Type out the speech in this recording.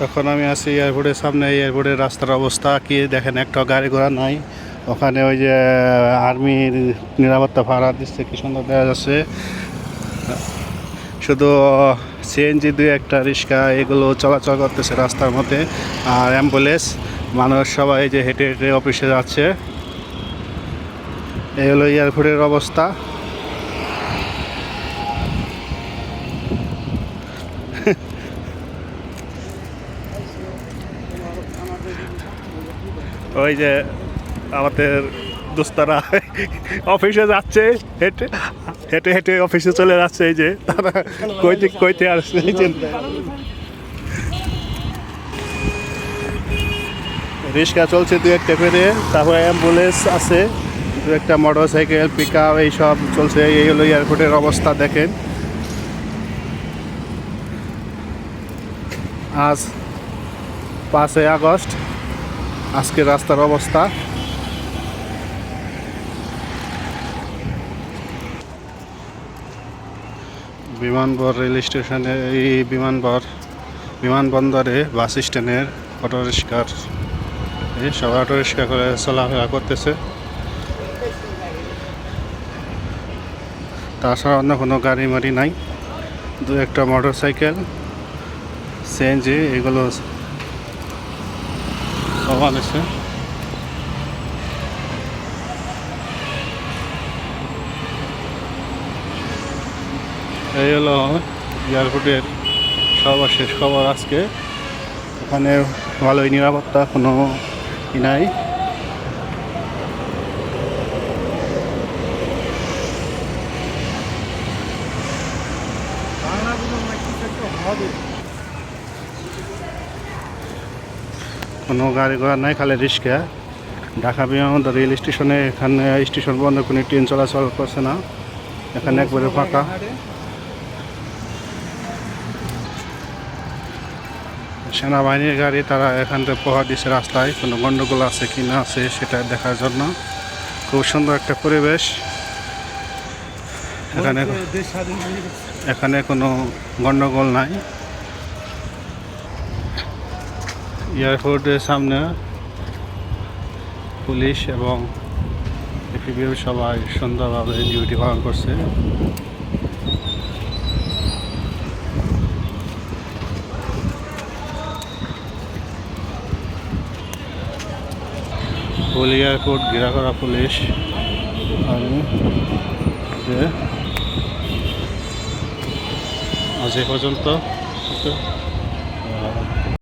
তখন আমি আছি এয়ারপোর্টের সামনে এয়ারপোর্টের রাস্তার অবস্থা কি, দেখেন একটা গাড়ি ঘোড়া নাই। ওখানে ওই যে আর্মির নিরাপত্তা ভাড়া দিচ্ছে, কি সুন্দর দেখা যাচ্ছে। শুধু সিএনজি দুই একটা রিক্সা, এগুলো চলাচল করতেছে রাস্তার মধ্যে। আর অ্যাম্বুলেন্স মানুষ সবাই যে হেঁটে হেঁটে অফিসে যাচ্ছে। এই হলো এয়ারপোর্টের অবস্থা। ওই যে আমাদের দোস্তারা অফিসে যাচ্ছে, হেঁটে হেঁটে হেঁটে অফিসে চলে যাচ্ছে, এই যে তারা কইতে কইতে আসছে রিক্সা চলছে দু একটা করে, তারপরে অ্যাম্বুলেন্স আছে দু একটা মোটর সাইকেল পিক আপ এইসব চলছে, এই হলো এয়ারপোর্টের অবস্থা, দেখেন। আজ পাঁচই আগস্ট আজকে রাস্তার অবস্থা। বিমানবর রেল স্টেশনে, এই বিমানবর বিমানবন্দরে বাস স্ট্যান্ডের অটো রিক্সার সবাই অটো রিক্সা করে চলাফেরা করতেছে। তাছাড়া অন্য কোনো গাড়ি মাড়ি নাই। দু একটা মোটর সাইকেল সিএনজি, এগুলো আছে এই হলো এয়ারপোর্টের সর্বশেষ খবর আজকে ওখানে ভালোই নিরাপত্তা কোনো ই নাই কোনো গাড়ি ঘোড়া নাই খালি রিক্সা। ঢাকা বিমানবন্দর রেল স্টেশনে এখানে স্টেশন বন্ধ কোনো ট্রেন চলাচল করছে না। এখানে একবারে ফাঁকা। সেনাবাহিনীর গাড়ি তারা এখান থেকে প্রহার দিচ্ছে রাস্তায়। কোনো গণ্ডগোল আছে কি না আছে সেটা দেখার জন্য। খুব সুন্দর একটা পরিবেশ। এখানে এখানে কোনো গণ্ডগোল নাই। এয়ারপোর্টের সামনে পুলিশ এবং এপিবিও সবাই সুন্দরভাবে ডিউটি পালন করছে। ফুল এয়ারপোর্ট ঘেরা করা পুলিশ আর্মি যে আজ এ পর্যন্ত